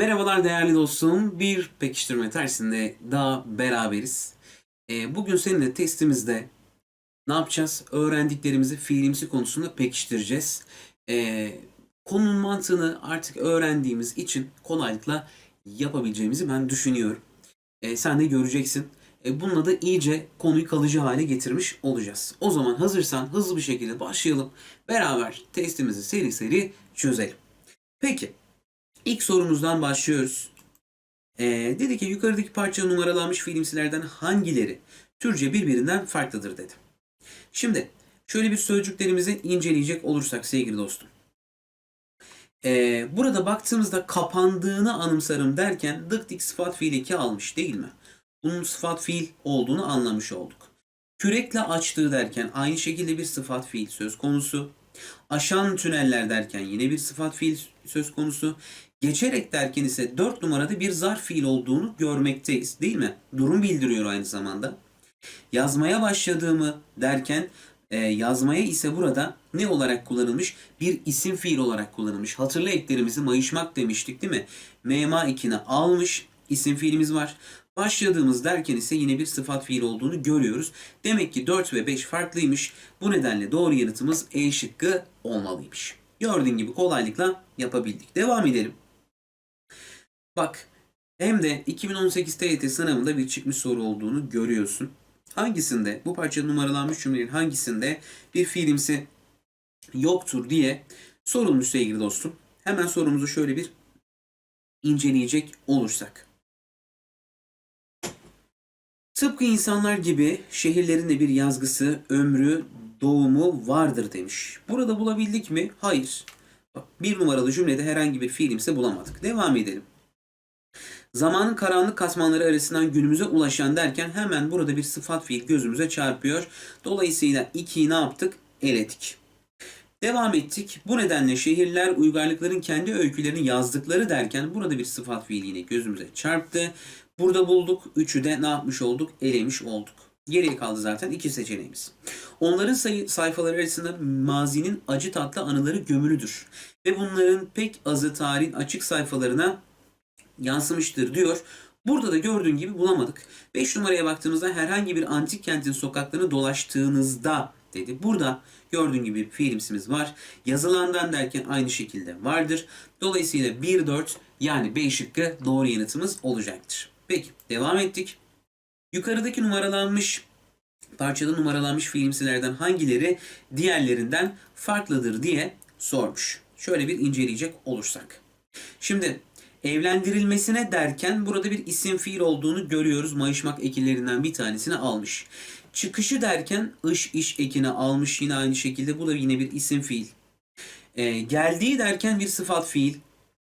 Merhabalar değerli dostum. Bir pekiştirme tersinde daha beraberiz. Ee, bugün seninle testimizde ne yapacağız? Öğrendiklerimizi fiilimsi konusunda pekiştireceğiz. Ee, konunun mantığını artık öğrendiğimiz için kolaylıkla yapabileceğimizi ben düşünüyorum. Ee, sen de göreceksin. Ee, bununla da iyice konuyu kalıcı hale getirmiş olacağız. O zaman hazırsan hızlı bir şekilde başlayalım. Beraber testimizi seri seri çözelim. Peki. İlk sorumuzdan başlıyoruz. Ee, dedi ki yukarıdaki parça numaralanmış filmsilerden hangileri Türkçe birbirinden farklıdır dedi. Şimdi şöyle bir sözcüklerimizi inceleyecek olursak sevgili dostum. Ee, burada baktığımızda kapandığını anımsarım derken dık dik sıfat fiil eki almış değil mi? Bunun sıfat fiil olduğunu anlamış olduk. Kürekle açtığı derken aynı şekilde bir sıfat fiil söz konusu. Aşan tüneller derken yine bir sıfat fiil söz konusu. Geçerek derken ise 4 numarada bir zarf fiil olduğunu görmekteyiz değil mi? Durum bildiriyor aynı zamanda. Yazmaya başladığımı derken e, yazmaya ise burada ne olarak kullanılmış? Bir isim fiil olarak kullanılmış. Hatırla eklerimizi mayışmak demiştik değil mi? Mema ikini almış isim fiilimiz var. Başladığımız derken ise yine bir sıfat fiil olduğunu görüyoruz. Demek ki 4 ve 5 farklıymış. Bu nedenle doğru yanıtımız E şıkkı olmalıymış. Gördüğün gibi kolaylıkla yapabildik. Devam edelim. Bak hem de 2018 TYT sınavında bir çıkmış soru olduğunu görüyorsun. Hangisinde bu parçanın numaralanmış cümlelerin hangisinde bir fiilimsi yoktur diye sorulmuş sevgili dostum. Hemen sorumuzu şöyle bir inceleyecek olursak. Tıpkı insanlar gibi şehirlerin de bir yazgısı, ömrü, doğumu vardır demiş. Burada bulabildik mi? Hayır. Bir numaralı cümlede herhangi bir fiilimse bulamadık. Devam edelim. Zamanın karanlık katmanları arasından günümüze ulaşan derken hemen burada bir sıfat fiil gözümüze çarpıyor. Dolayısıyla 2'yi ne yaptık? Eledik. Devam ettik. Bu nedenle şehirler uygarlıkların kendi öykülerini yazdıkları derken burada bir sıfat fiil yine gözümüze çarptı. Burada bulduk. Üçü de ne yapmış olduk? Elemiş olduk. Geriye kaldı zaten iki seçeneğimiz. Onların sayı, sayfaları arasında mazinin acı tatlı anıları gömülüdür. Ve bunların pek azı tarihin açık sayfalarına yansımıştır diyor. Burada da gördüğün gibi bulamadık. 5 numaraya baktığımızda herhangi bir antik kentin sokaklarını dolaştığınızda dedi. Burada gördüğün gibi fiilimsimiz var. Yazılandan derken aynı şekilde vardır. Dolayısıyla 1-4 yani B şıkkı doğru yanıtımız olacaktır. Peki devam ettik. Yukarıdaki numaralanmış parçada numaralanmış fiilimsilerden hangileri diğerlerinden farklıdır diye sormuş. Şöyle bir inceleyecek olursak. Şimdi evlendirilmesine derken burada bir isim fiil olduğunu görüyoruz. Mayışmak ekillerinden bir tanesini almış. Çıkışı derken ış iş ekini almış yine aynı şekilde. Bu da yine bir isim fiil. Ee, geldiği derken bir sıfat fiil.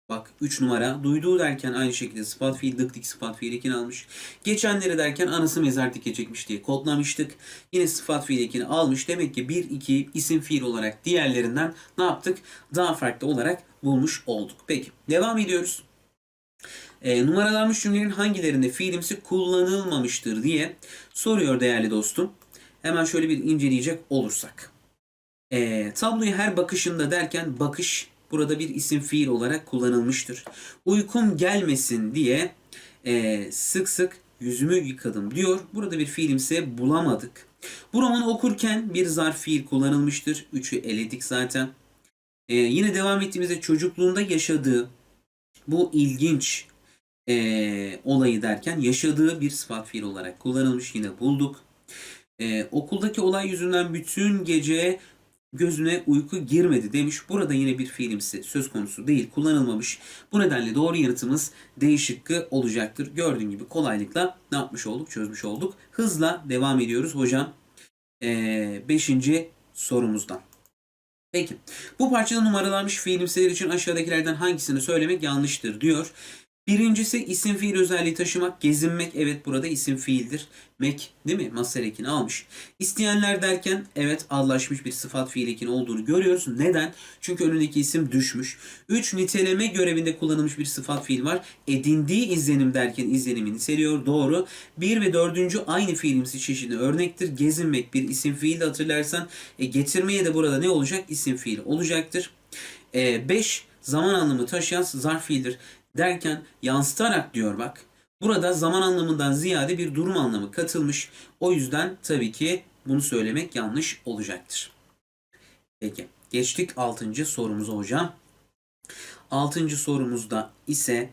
Bak 3 numara. Duyduğu derken aynı şekilde sıfat fiil dık dik sıfat fiil ekini almış. Geçenleri derken anası mezar dikecekmiş diye kodlamıştık. Yine sıfat fiil ekini almış. Demek ki 1 2 isim fiil olarak diğerlerinden ne yaptık? Daha farklı olarak bulmuş olduk. Peki devam ediyoruz. E, numaralanmış cümlenin hangilerinde fiilimsi kullanılmamıştır diye soruyor değerli dostum. Hemen şöyle bir inceleyecek olursak. E, tabloyu her bakışında derken bakış burada bir isim fiil olarak kullanılmıştır. Uykum gelmesin diye e, sık sık yüzümü yıkadım diyor. Burada bir fiilimse bulamadık. Bu romanı okurken bir zarf fiil kullanılmıştır. Üçü eledik zaten. E, yine devam ettiğimizde çocukluğunda yaşadığı bu ilginç e, olayı derken yaşadığı bir sıfat fiil olarak kullanılmış yine bulduk. E, okuldaki olay yüzünden bütün gece gözüne uyku girmedi demiş. Burada yine bir fiilimsi söz konusu değil kullanılmamış. Bu nedenle doğru yanıtımız D şıkkı olacaktır. Gördüğün gibi kolaylıkla ne yapmış olduk çözmüş olduk. Hızla devam ediyoruz hocam. 5. E, sorumuzdan. Peki. Bu parçada numaralanmış fiilimseler için aşağıdakilerden hangisini söylemek yanlıştır diyor. Birincisi isim fiil özelliği taşımak, gezinmek. Evet burada isim fiildir. Mek değil mi? Masar ekini almış. İsteyenler derken evet anlaşmış bir sıfat fiil ekini olduğunu görüyoruz. Neden? Çünkü önündeki isim düşmüş. 3. Niteleme görevinde kullanılmış bir sıfat fiil var. Edindiği izlenim derken izlenimi niteliyor. Doğru. 1 ve 4. aynı fiilimsi çeşidi örnektir. Gezinmek bir isim fiil hatırlarsan. E, getirmeye de burada ne olacak? İsim fiil olacaktır. 5. E, zaman anlamı taşıyan zarf fiildir. Derken yansıtarak diyor bak. Burada zaman anlamından ziyade bir durum anlamı katılmış. O yüzden tabii ki bunu söylemek yanlış olacaktır. Peki geçtik 6. sorumuza hocam. 6. sorumuzda ise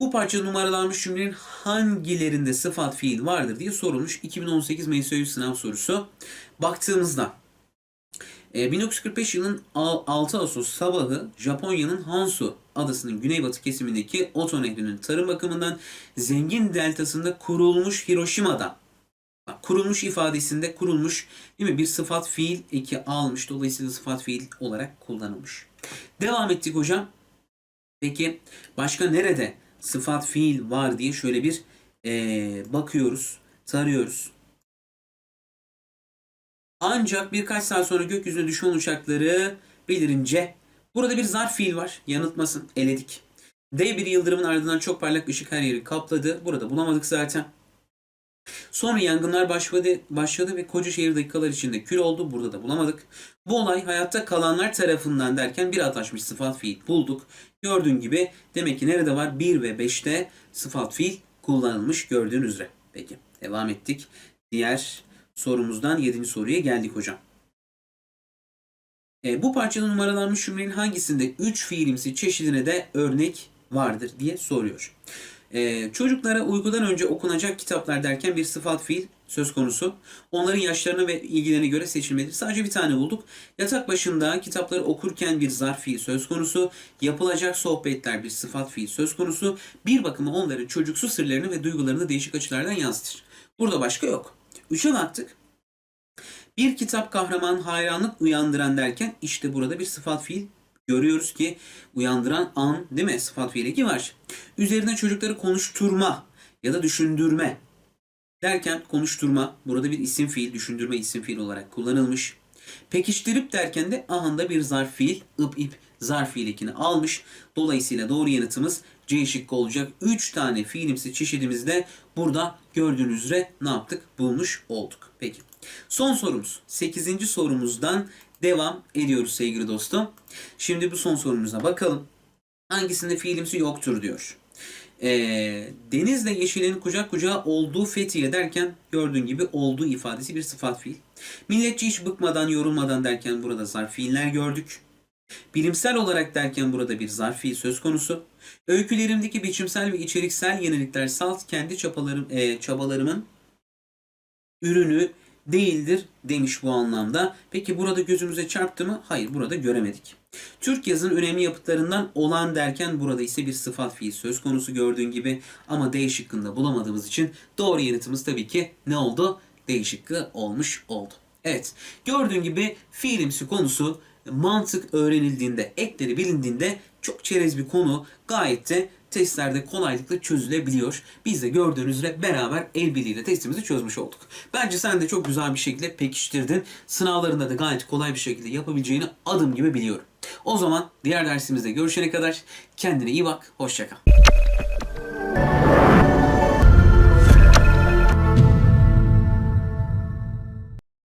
bu parça numaralanmış cümlenin hangilerinde sıfat fiil vardır diye sorulmuş 2018 MSÖ sınav sorusu. Baktığımızda e, 1945 yılının al- 6 Ağustos sabahı Japonya'nın Hansu adasının güneybatı kesimindeki Oto Nehri'nin tarım bakımından zengin deltasında kurulmuş Hiroşima'da kurulmuş ifadesinde kurulmuş değil mi? Bir sıfat fiil eki almış. Dolayısıyla sıfat fiil olarak kullanılmış. Devam ettik hocam. Peki başka nerede sıfat fiil var diye şöyle bir eee, bakıyoruz, tarıyoruz. Ancak birkaç saat sonra gökyüzüne düşman uçakları belirince burada bir zarf fiil var. Yanıltmasın. Eledik. Dev bir yıldırımın ardından çok parlak ışık her yeri kapladı. Burada bulamadık zaten. Sonra yangınlar başladı, başladı ve koca şehir dakikalar içinde kül oldu. Burada da bulamadık. Bu olay hayatta kalanlar tarafından derken bir ataşmış sıfat fiil bulduk. Gördüğün gibi demek ki nerede var? 1 ve 5'te sıfat fiil kullanılmış gördüğünüz üzere. Peki devam ettik. Diğer sorumuzdan 7. soruya geldik hocam. E, bu parçada numaralanmış cümlenin hangisinde 3 fiilimsi çeşidine de örnek vardır diye soruyor. E, çocuklara uykudan önce okunacak kitaplar derken bir sıfat fiil söz konusu. Onların yaşlarına ve ilgilerine göre seçilmelidir. Sadece bir tane bulduk. Yatak başında kitapları okurken bir zarf fiil söz konusu. Yapılacak sohbetler bir sıfat fiil söz konusu. Bir bakıma onların çocuksu sırlarını ve duygularını değişik açılardan yansıtır. Burada başka yok. Üçe baktık. Bir kitap kahraman hayranlık uyandıran derken işte burada bir sıfat fiil görüyoruz ki uyandıran an değil mi? Sıfat fiil eki var. Üzerine çocukları konuşturma ya da düşündürme derken konuşturma burada bir isim fiil düşündürme isim fiil olarak kullanılmış. Pekiştirip derken de ahanda bir zarf fiil ıp ip zarf fiil almış. Dolayısıyla doğru yanıtımız C şıkkı olacak. 3 tane fiilimsi çeşidimizde burada gördüğünüz üzere ne yaptık? Bulmuş olduk. Peki. Son sorumuz. 8. sorumuzdan devam ediyoruz sevgili dostum. Şimdi bu son sorumuza bakalım. Hangisinde fiilimsi yoktur diyor. Ee, denizle yeşilin kucak kucağa olduğu fethiye derken gördüğün gibi olduğu ifadesi bir sıfat fiil. Milletçi hiç bıkmadan yorulmadan derken burada zarf fiiller gördük. Bilimsel olarak derken burada bir zarf fiil söz konusu. Öykülerimdeki biçimsel ve içeriksel yenilikler salt kendi çabalarım, e, çabalarımın ürünü değildir demiş bu anlamda. Peki burada gözümüze çarptı mı? Hayır burada göremedik. Türk yazının önemli yapıtlarından olan derken burada ise bir sıfat fiil söz konusu gördüğün gibi ama D şıkkında bulamadığımız için doğru yanıtımız tabii ki ne oldu? D şıkkı olmuş oldu. Evet gördüğün gibi fiilimsi konusu mantık öğrenildiğinde, ekleri bilindiğinde çok çerez bir konu gayet de testlerde kolaylıkla çözülebiliyor. Biz de gördüğünüz üzere beraber el birliğiyle testimizi çözmüş olduk. Bence sen de çok güzel bir şekilde pekiştirdin. Sınavlarında da gayet kolay bir şekilde yapabileceğini adım gibi biliyorum. O zaman diğer dersimizde görüşene kadar kendine iyi bak, hoşça kal.